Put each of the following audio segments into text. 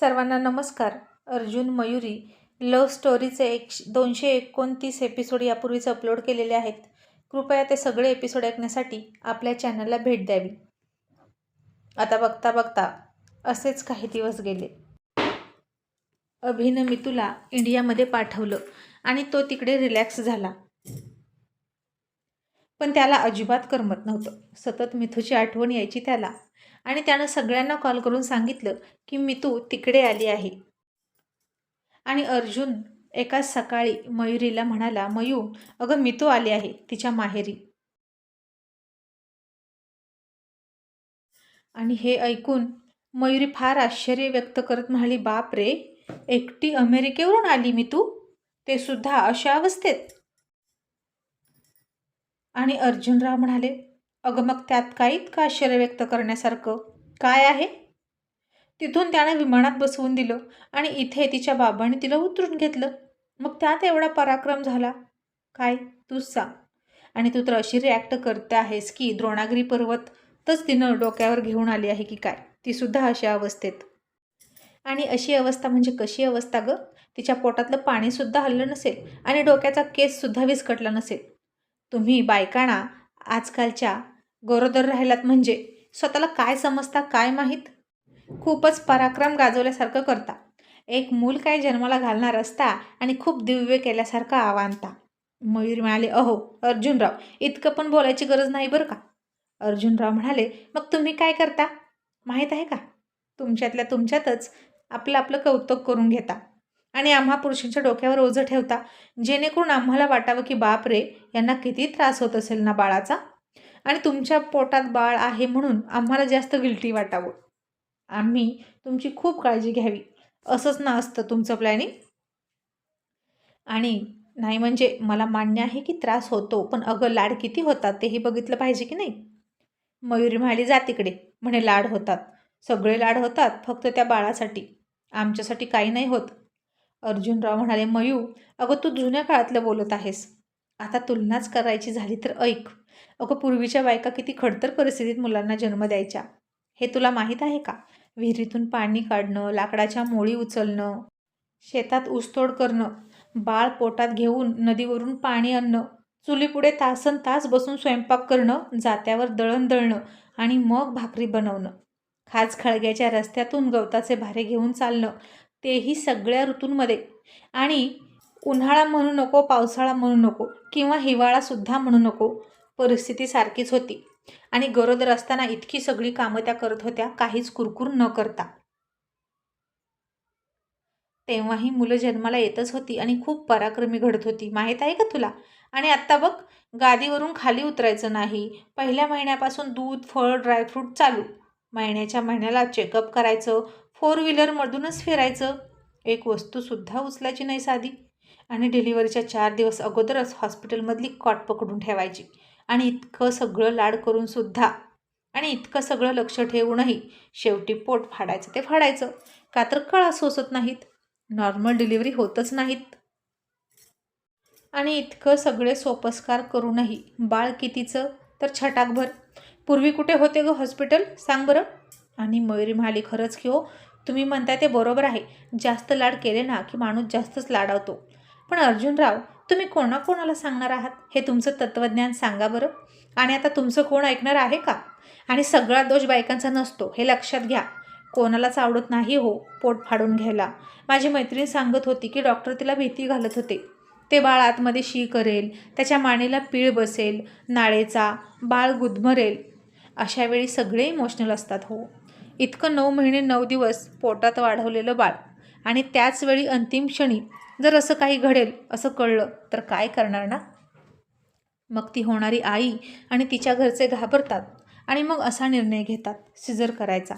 सर्वांना नमस्कार. अर्जुन मयुरी लव्ह स्टोरीचे एक दोनशे एकोणतीस एपिसोड यापूर्वीच अपलोड केलेले आहेत. कृपया ते सगळे एपिसोड ऐकण्यासाठी आपल्या चॅनलला भेट द्यावी. आता बघता बघता असेच काही दिवस गेले. अभिनं मितूला इंडियामध्ये पाठवलं आणि तो तिकडे रिलॅक्स झाला. पण त्याला अजिबात करमत नव्हतं. सतत मिथूची आठवण यायची त्याला. आणि त्यानं सगळ्यांना कॉल करून सांगितलं की मितू तिकडे आली आहे. आणि अर्जुन एकाच सकाळी मयुरीला म्हणाला मयू अगं मितू आली आहे तिच्या माहेरी. आणि हे ऐकून मयुरी फार आश्चर्य व्यक्त करत म्हणाली बाप रे एकटी अमेरिकेवरून आली मी तू ते सुद्धा अशा अवस्थेत? आणि अर्जुनराव म्हणाले अगं मग त्यात काहीत इतकं आश्चर्य व्यक्त करण्यासारखं? काय आहे? तिथून त्यानं विमानात बसवून दिलं आणि इथे तिच्या बाबांनी तिला उतरून घेतलं. मग त्यात एवढा पराक्रम झाला. काय? तूच सांग. आणि तू तर अशी रिॲक्ट करते आहेस की द्रोणागिरी पर्वतच तिनं डोक्यावर घेऊन आली आहे की काय? ती सुद्धा अशा अवस्थेत. आणि अशी अवस्था म्हणजे कशी अवस्था गं? तिच्या पोटातलं पाणीसुद्धा हल्लं नसेल आणि डोक्याचा केससुद्धा विस्कटला नसेल. तुम्ही बायकांना आजकालच्या गरोदर राहिलात म्हणजे स्वतःला काय समजता काय माहीत? खूपच पराक्रम गाजवल्यासारखं करता. एक मूल काय जन्माला घालणार असता आणि खूप दिव्य केल्यासारखं आवानता मयूर म्हणाले अहो अर्जुनराव इतकं पण बोलायची गरज नाही बरं का? अर्जुनराव म्हणाले मग तुम्ही काय करता? माहीत आहे का? तुमच्यातल्या तुमच्यातच आपलं आपलं कौतुक करून घेता. आणि आम्हा पुरुषांच्या डोक्यावर ओझं ठेवता जेणेकरून आम्हाला वाटावं की बाप रे यांना किती त्रास होत असेल ना बाळाचा? आणि तुमच्या पोटात बाळ आहे म्हणून आम्हाला जास्त गिल्टी वाटावं. आम्ही तुमची खूप काळजी घ्यावी. असंच ना असतं तुमचं प्लॅनिंग आणि नाही म्हणजे मला मान्य आहे की त्रास होतो पण अगं लाड किती होतात तेही बघितलं पाहिजे की नाही? मयुरी म्हणाली जा तिकडे. म्हणे लाड होतात. सगळे लाड होतात फक्त त्या बाळासाठी. आमच्यासाठी काही नाही होत. अर्जुनराव म्हणाले मयू अगं तू जुन्या काळातलं बोलत आहेस. आता तुलनाच करायची झाली तर ऐक. अगं पूर्वीच्या बायका किती खडतर परिस्थितीत मुलांना जन्म द्यायच्या. हे तुला माहीत आहे का? विहिरीतून पाणी काढणं लाकडाच्या मोळी उचलणं शेतात ऊसतोड करणं बाळ पोटात घेऊन नदीवरून पाणी आणणं चुलीपुढे तासन तास बसून स्वयंपाक करणं जात्यावर दळण दळणं आणि मग भाकरी बनवणं खाज खळग्याच्या रस्त्यातून गवताचे भारे घेऊन चालणं तेही सगळ्या ऋतूंमध्ये. आणि उन्हाळा म्हणू नको पावसाळा म्हणू नको किंवा हिवाळासुद्धा म्हणू नको परिस्थिती सारखीच होती. आणि गरोदर असताना इतकी सगळी कामं त्या करत होत्या काहीच कुरकुर न करता. तेव्हाही मुलं जन्माला येतच होती आणि खूप पराक्रमी घडत होती. माहीत आहे का तुला? आणि आत्ता बघ गादीवरून खाली उतरायचं नाही. पहिल्या महिन्यापासून दूध फळ ड्रायफ्रूट चालू. महिन्याच्या महिन्याला चेकअप करायचं फोर व्हीलरमधूनच फिरायचं. एक वस्तूसुद्धा उचलायची नाही साधी. आणि डिलिव्हरीच्या चार दिवस अगोदरच हॉस्पिटलमधली कॉट पकडून ठेवायची. आणि इतकं सगळं लाड करूनसुद्धा. आणि इतकं सगळं लक्ष ठेवूनही शेवटी पोट फाडायचं ते फाडायचं. का तर कळा सोसत नाहीत. नॉर्मल डिलिव्हरी होतच नाहीत. आणि इतकं सगळे सोपस्कार करूनही बाळ कितीचं? तर छटाकभर. पूर्वी कुठे होते ग हॉस्पिटल? सांग बरं. आणि मयुरी म्हणाली खरंच की हो तुम्ही म्हणताय ते बरोबर आहे. जास्त लाड केले ना की माणूस जास्तच लाडावतो. पण अर्जुनराव तुम्ही कोणाकोणाला सांगणार आहात? हे तुमचं तत्त्वज्ञान सांगा बरं. आणि आता तुमचं कोण ऐकणार आहे का? आणि सगळा दोष बायकांचा नसतो हे लक्षात घ्या. कोणालाच आवडत नाही हो पोट फाडून घ्यायला. माझी मैत्रीण सांगत होती की डॉक्टर तिला भीती घालत होते. ते बाळ आतमध्ये शी करेल त्याच्या मानेला पीळ बसेल नाळेचा बाळ गुदमरेल. अशावेळी सगळे इमोशनल असतात हो. इतकं नऊ महिने नऊ दिवस पोटात वाढवलेलं बाळ. आणि त्याच वेळी अंतिम क्षणी जर असं काही घडेल असं कळलं तर काय करणार ना? मग ती होणारी आई आणि तिच्या घरचे घाबरतात आणि मग असा निर्णय घेतात सिजर करायचा.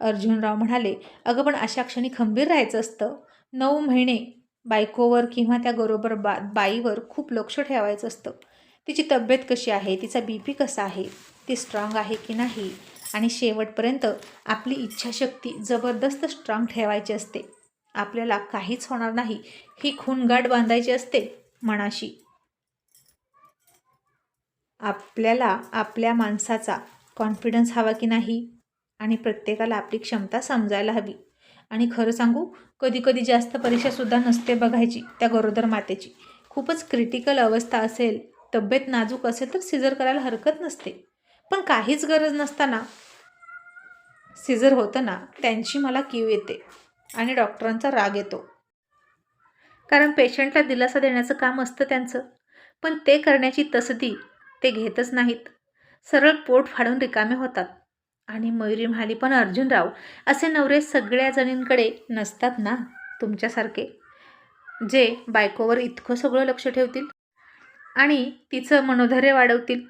अर्जुनराव म्हणाले अगं पण अशा क्षणी खंबीर राहायचं असतं. नऊ महिने बायकोवर किंवा त्या बरोबर बा बाईवर खूप लक्ष ठेवायचं असतं. तिची तब्येत कशी आहे? तिचा बी पी कसा आहे? ती स्ट्रॉंग आहे की नाही? आणि शेवटपर्यंत आपली इच्छाशक्ती जबरदस्त स्ट्रॉंग ठेवायची असते. आपल्याला काहीच होणार नाही. ही खूनगाठ बांधायची असते मनाशी. आपल्याला आपल्या माणसाचा कॉन्फिडन्स हवा की नाही? आणि प्रत्येकाला आपली क्षमता समजायला हवी. आणि खरं सांगू कधी कधी जास्त परीक्षासुद्धा नसते बघायची त्या गरोदर मातेची. खूपच क्रिटिकल अवस्था असेल तब्येत नाजूक असेल तर सिजर करायला हरकत नसते. पण काहीच गरज नसताना सिझर होतं ना त्यांची मला कीव येते आणि डॉक्टरांचा राग येतो. कारण पेशंटला दिलासा देण्याचं काम असतं त्यांचं पण ते करण्याची तसदी ते घेतच नाहीत. सरळ पोट फाडून रिकामे होतात. आणि मयुरी म्हणाली पण अर्जुनराव असे नवरे सगळ्या जणींकडे नसतात ना तुमच्यासारखे जे बायकोवर इतकं सगळं लक्ष ठेवतील आणि तिचं मनोधैर्य वाढवतील?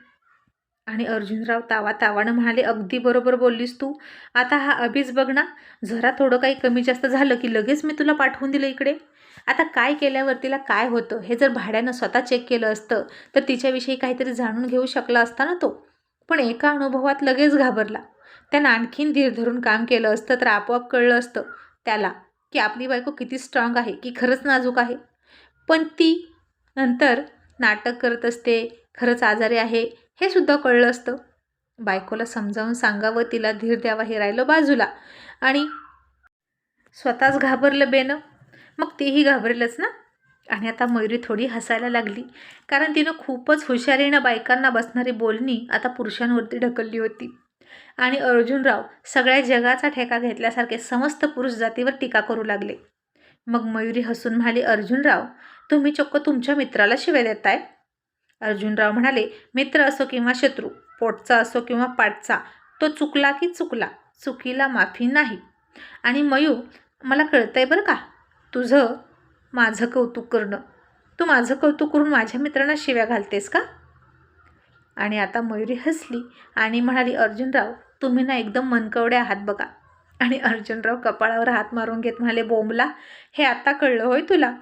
आणि अर्जुनराव तावा तावानं म्हणाले अगदी बरोबर बोललीस तू. आता हा अभिज बघ ना जरा थोडं काही कमी जास्त झालं की लगेच मी तुला पाठवून दिलं इकडे. आता काय केल्यावर तिला काय होतं हे जर भाड्यानं स्वतः चेक केलं असतं तर तिच्याविषयी काहीतरी जाणून घेऊ शकला असता ना तो. पण एका अनुभवात लगेच घाबरला. त्यानं आणखीन धीर धरून काम केलं असतं तर आपोआप कळलं असतं त्याला की आपली बायको किती स्ट्रॉंग आहे की खरंच नाजूक आहे. पण ती नंतर नाटक करत असते खरंच आजारी आहे हे सुद्धा कळलं असतं. बायकोला समजावून सांगावं तिला धीर द्यावा हे राहिलं बाजूला. आणि स्वतःच घाबरलं बेनं. मग तेही घाबरेलच ना? आणि आता मयुरी थोडी हसायला लागली. कारण तिनं खूपच हुशारीनं बायकांना बसणारी बोलणी आता पुरुषांवरती ढकलली होती. आणि अर्जुनराव सगळ्या जगाचा ठेका घेतल्यासारखे समस्त पुरुष जातीवर टीका करू लागले. मग मयुरी हसून म्हणाली अर्जुनराव तुम्ही चक्क तुमच्या मित्राला शिवाय देताय? अर्जुनराव म्हणाले मित्र असो किंवा शत्रू पोटचा असो किंवा पाठचा तो चुकला की चुकला चुकीला माफी नाही. आणि मयू मला कळतंय बरं का तुझं माझं कौतुक करणं. तू माझं कौतुक करून माझ्या मित्रांना शिव्या घालतेस का? आणि आता मयुरी हसली आणि म्हणाली अर्जुनराव तुम्ही ना एकदम मनकवडे आहात बघा. आणि अर्जुनराव कपाळावर हात मारून घेत म्हणाले बोंबला हे आता कळलं होय तुला?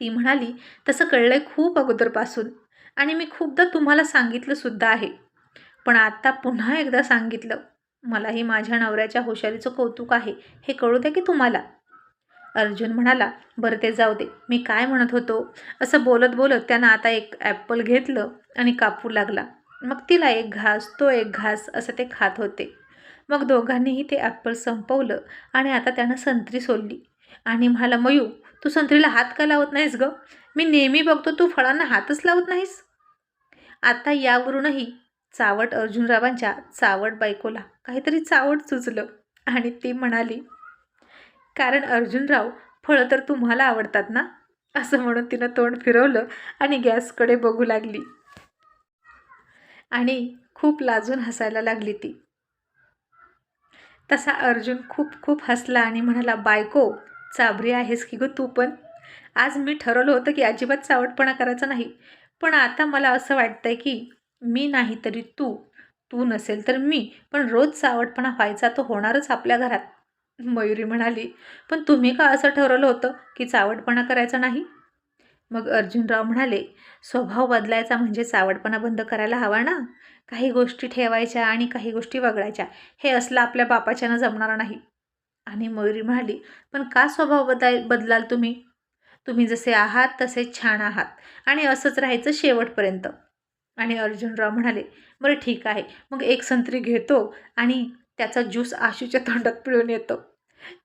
ती म्हणाली तसं कळलंय खूप अगोदरपासून आणि मी खूपदा तुम्हाला सांगितलं सुद्धा आहे. पण आत्ता पुन्हा एकदा सांगितलं. मलाही माझ्या नवऱ्याच्या हुशारीचं कौतुक आहे. हे कळू द्या की तुम्हाला. अर्जुन म्हणाला बरं ते जाऊ दे. मी काय म्हणत होतो? असं बोलत बोलत त्यानं आता एक ॲपल घेतलं आणि कापू लागला. मग तिला एक घास तो एक घास असं ते खात होते. मग दोघांनीही ते ॲपल संपवलं आणि आता त्यानं संत्री सोडली. आणि म्हणाला मयू तू संत्रीला हात का लावत नाहीस गं? मी नेहमी बघतो तू फळांना हातच लावत नाहीस. आता यावरूनही चावट अर्जुनरावांच्या चावट बायकोला काहीतरी चावट सुचलं आणि ती म्हणाली कारण अर्जुनराव फळं तर तुम्हाला आवडतात ना? असं म्हणून तिनं तोंड फिरवलं आणि गॅसकडे बघू लागली. आणि खूप लाजून हसायला लागली ती. तसा अर्जुन खूप खूप हसला आणि म्हणाला बायको चाबरी आहेस की गं तू पण? आज मी ठरवलं होतं की अजिबात चावटपणा करायचा नाही. पण आता मला असं वाटतंय की मी नाही तरी तू तू नसेल तर मी पण रोज चावटपणा व्हायचा तो होणारच आपल्या घरात. मयुरी म्हणाली पण तुम्ही का असं ठरवलं होतं की चावटपणा करायचा नाही? मग अर्जुनराव म्हणाले स्वभाव बदलायचा म्हणजे चावटपणा बंद करायला हवा ना. काही गोष्टी ठेवायच्या आणि काही गोष्टी वगळायच्या. हे असलं आपल्या बापाच्यानं जमणार नाही. आणि मयुरी म्हणाली पण का स्वभाव बदल बदलाल तुम्ही? तुम्ही जसे आहात तसे छान आहात. आणि असंच राहायचं शेवटपर्यंत. आणि अर्जुनराव म्हणाले बरं ठीक आहे. मग एक संत्री घेतो आणि त्याचा ज्यूस आशूच्या तोंडात पिळून येतो.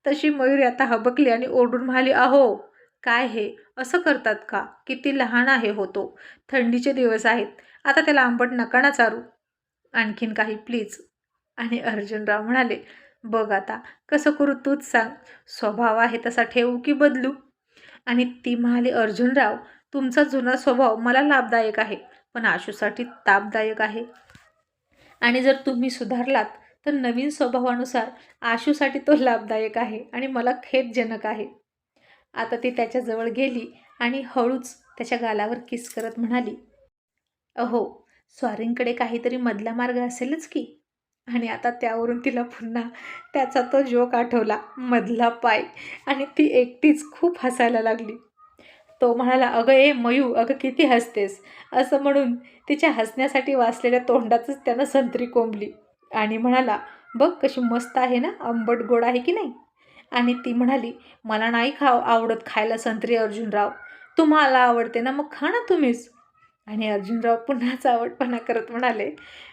तशी मयुरी आता हबकली आणि ओढून म्हणाली अहो काय हे? असं करतात का? किती लहान आहे होतो थंडीचे दिवस आहेत. आता त्याला आंबट नका ना चारू. आणखीन काही प्लीज. आणि अर्जुनराव म्हणाले बघ आता कसं करू तूच सांग. स्वभाव आहे तसा ठेवू की बदलू? आणि ती म्हणाली अर्जुनराव तुमचा जुना स्वभाव मला लाभदायक आहे पण आशूसाठी तापदायक आहे. आणि जर तुम्ही सुधारलात तर नवीन स्वभावानुसार आशूसाठी तो लाभदायक आहे आणि मला खेदजनक आहे. आता ती त्याच्याजवळ गेली आणि हळूच त्याच्या गालावर किस करत म्हणाली अहो स्वारींकडे काहीतरी मधला मार्ग असेलच की. आणि आता त्यावरून तिला पुन्हा त्याचा तो जोक आठवला मधला पाय. आणि ती एकटीच खूप हसायला लागली. तो म्हणाला अगं ए मयू अगं किती हसतेस. असं म्हणून तिच्या हसण्यासाठी वाचलेल्या तोंडातच त्यानं संत्री कोंबली. आणि म्हणाला बघ कशी मस्त आहे ना आंबट गोड आहे की नाही? आणि ती म्हणाली मला नाही खाव आवडत खायला संत्री अर्जुनराव. तुम्हाला आवडते ना मग खा ना तुम्हीच. आणि अर्जुनराव पुन्हाच आवडपणा करत म्हणाले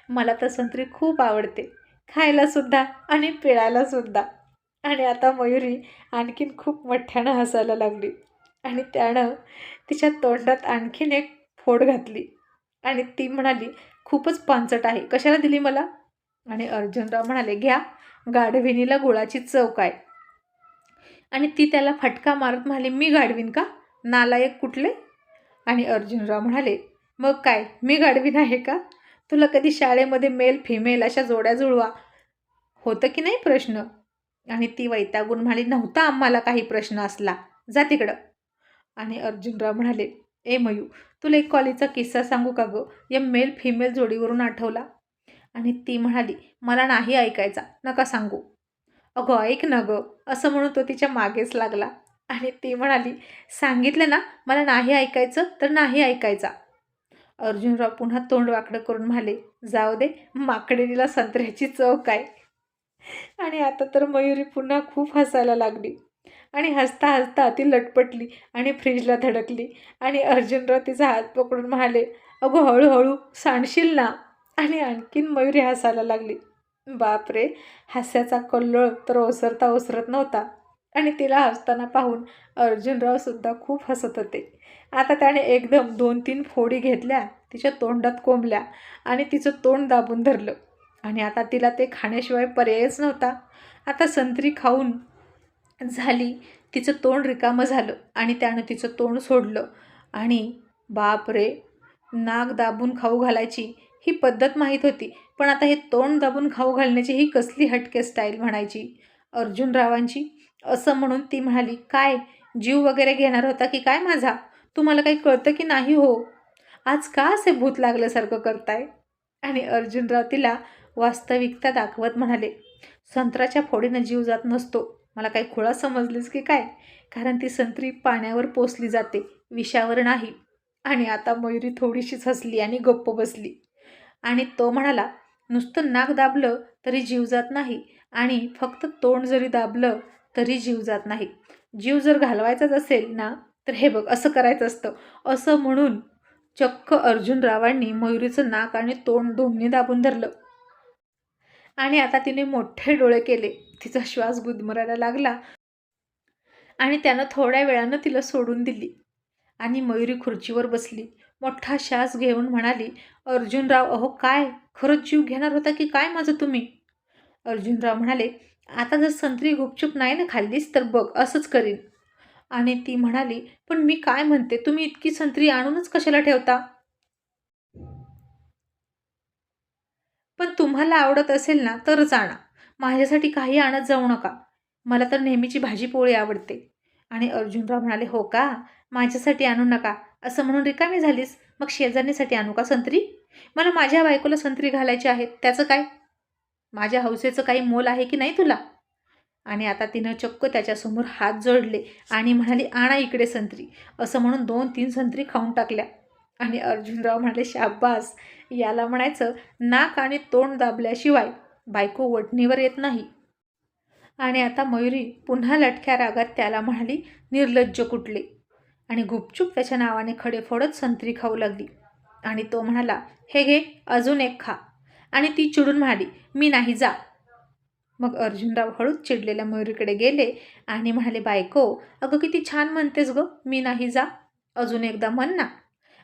मला तर संत्री खूप आवडते. खायलासुद्धा आणि पिळायलासुद्धा. आणि आता मयुरी आणखीन खूप मोठ्यानं हसायला लागली. आणि त्यानं तिच्या तोंडात आणखीन एक फोड घातली. आणि ती म्हणाली खूपच पांचट आहे. कशाला दिली मला? आणि अर्जुनराव म्हणाले घ्या गाढविणीला गुळाची चव काय? आणि ती त्याला फटका मारत म्हणाली मी गाढवीन का? नालायक कुठले? आणि अर्जुनराव म्हणाले मग काय मी गाढवीन आहे का? तुला कधी शाळेमध्ये मेल फिमेल अशा जोड्या जुळवा? होतं की नाही प्रश्न? आणि ती वैतागून म्हणाली नव्हता आम्हाला काही प्रश्न असला. जा तिकडं. आणि अर्जुनराव म्हणाले ए मयू तुला एक कॉलेजचा किस्सा सांगू का गं? या मेल फिमेल जोडीवरून आठवला. आणि ती म्हणाली मला नाही ऐकायचा. नका सांगू. अगं ऐक ना गं. असं म्हणून तो तिच्या मागेच लागला. आणि ती म्हणाली सांगितलं ना मला नाही ऐकायचं तर नाही ऐकायचा. अर्जुनराव पुन्हा तोंड वाकडं करून म्हणाले जाऊ दे माकडेनीला संत्र्याची चव काय? आणि आता तर मयुरी पुन्हा खूप हसायला लागली. आणि हसता हसता ती लटपटली आणि फ्रीजला धडकली. आणि अर्जुनराव तिचा हात पकडून म्हणाले अगो हळूहळू सांडशील ना? आणि आणखीन मयुरी हसायला लागली. बापरे हास्याचा कल्लोळ तर ओसरता ओसरत नव्हता. आणि तिला हसताना पाहून अर्जुनरावसुद्धा खूप हसत होते. आता त्याने एकदम दोन तीन फोडी घेतल्या तिच्या तोंडात कोंबल्या आणि तिचं तोंड दाबून धरलं. आणि आता तिला ते खाण्याशिवाय पर्यायच नव्हता. आता संत्री खाऊन झाली तिचं तोंड रिकामं झालं आणि त्यानं तिचं तोंड सोडलं. आणि बाप रे नाक दाबून खाऊ घालायची ही पद्धत माहीत होती पण आता हे तोंड दाबून खाऊ घालण्याची ही कसली हटके स्टाईल म्हणायची? अर्जुनरावांची असं म्हणून ती म्हणाली काय जीव वगैरे घेणार होता की काय माझा? तुम्हाला काही कळतं की नाही हो? आज का असे भूत लागल्यासारखं करताय? आणि अर्जुनराव तिला वास्तविकता दाखवत म्हणाले संत्राच्या फोडीनं जीव जात नसतो. मला काही खुळा समजलीस की काय? कारण ती संत्री पाण्यावर पोचली जाते विषावर नाही. आणि आता मयुरी थोडीशीच हसली आणि गप्प बसली. आणि तो म्हणाला नुसतं नाक दाबलं तरी जीव जात नाही आणि फक्त तोंड जरी दाबलं तरी जीव जात नाही. जीव जर घालवायचाच असेल ना तर हे बघ असं करायचं असतं. असं म्हणून चक्क अर्जुनरावांनी मयुरीचं नाक आणि तोंड दोन्ही दाबून धरलं. आणि आता तिने मोठे डोळे केले. तिचा श्वास गुदमरायला लागला आणि त्यानं थोड्या वेळानं तिला सोडून दिली. आणि मयुरी खुर्चीवर बसली. मोठा श्वास घेऊन म्हणाली अर्जुनराव अहो काय? खरंच जीव घेणार होता की काय माझं तुम्ही? अर्जुनराव म्हणाले आता जर संत्री गुपचूप नाही ना खाल्लीस तर बघ असंच करीन. आणि ती म्हणाली पण मी काय म्हणते? तुम्ही इतकी संत्री आणूनच कशाला ठेवता? पण तुम्हाला आवडत असेल ना तरच आणा माझ्यासाठी काही आणत जाऊ नका. मला तर नेहमीची भाजी पोळी आवडते. आणि अर्जुनराव म्हणाले हो का? माझ्यासाठी आणू नका. असं म्हणून रिकामी झालीस? मग शेजारणीसाठी आणू का संत्री? मला माझ्या बायकोला संत्री घालायची आहेत त्याचं काय? माझ्या हौसेचं काही मोल आहे की नाही तुला? आणि आता तिनं चक्क त्याच्यासमोर हात जोडले आणि म्हणाली आणा इकडे संत्री. असं म्हणून दोन तीन संत्री खाऊन टाकल्या. आणि अर्जुनराव म्हणाले शाब्बास याला म्हणायचं नाक आणि तोंड दाबल्याशिवाय बायको वटणीवर येत नाही. आणि आता मयुरी पुन्हा लटक्या रागात त्याला म्हणाली निर्लज्ज कुठले. आणि गुपचूप त्याच्या नावाने खडे फोडत संत्री खाऊ लागली. आणि तो म्हणाला हे घे अजून एक खा. आणि ती चिडून म्हणाली मी नाही जा मग अर्जुनराव हळूच चिडलेल्या मयुरीकडे गेले आणि म्हणाले बायको अगं किती छान म्हणतेस गं मी नाही जा. अजून एकदा म्हण ना.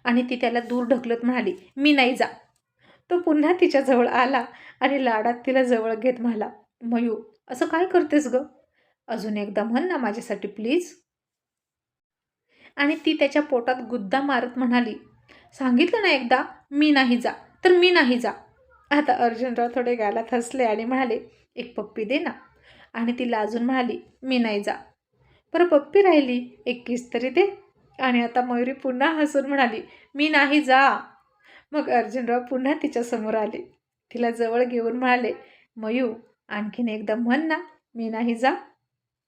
आणि ती त्याला दूर ढकलत म्हणाली मी नाही जा. तो पुन्हा तिच्याजवळ आला आणि लाडात तिला जवळ घेत म्हणाला मयू असं काय करतेस गं? अजून एकदा म्हण ना माझ्यासाठी प्लीज. आणि ती त्याच्या पोटात गुद्दा मारत म्हणाली सांगितलं ना एकदा मी नाही जा तर मी नाही जा. आता अर्जुनराव थोडे गालात हसले आणि म्हणाले एक पप्पी दे ना. आणि ती लाजून म्हणाली मी नाही जा. बरं पप्पी राहिली. एक किस तरी दे. आणि आता मयुरी पुन्हा हसून म्हणाली मी नाही जा. मग अर्जुनराव पुन्हा तिच्यासमोर आले. तिला जवळ घेऊन म्हणाले मयू आणखीन एकदा म्हण ना मी नाही जा.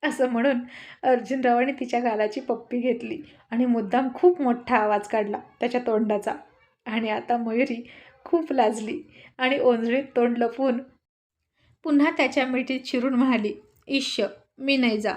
असं म्हणून अर्जुनरावाने तिच्या गालाची पप्पी घेतली आणि मुद्दाम खूप मोठा आवाज काढला त्याच्या तोंडाचा. आणि आता मयुरी खूप लाजली आणि ओंजळीत तोंड लपवून पुन्हा त्याच्या मिठीत शिरून म्हणाली ईश्य मी नाही जा.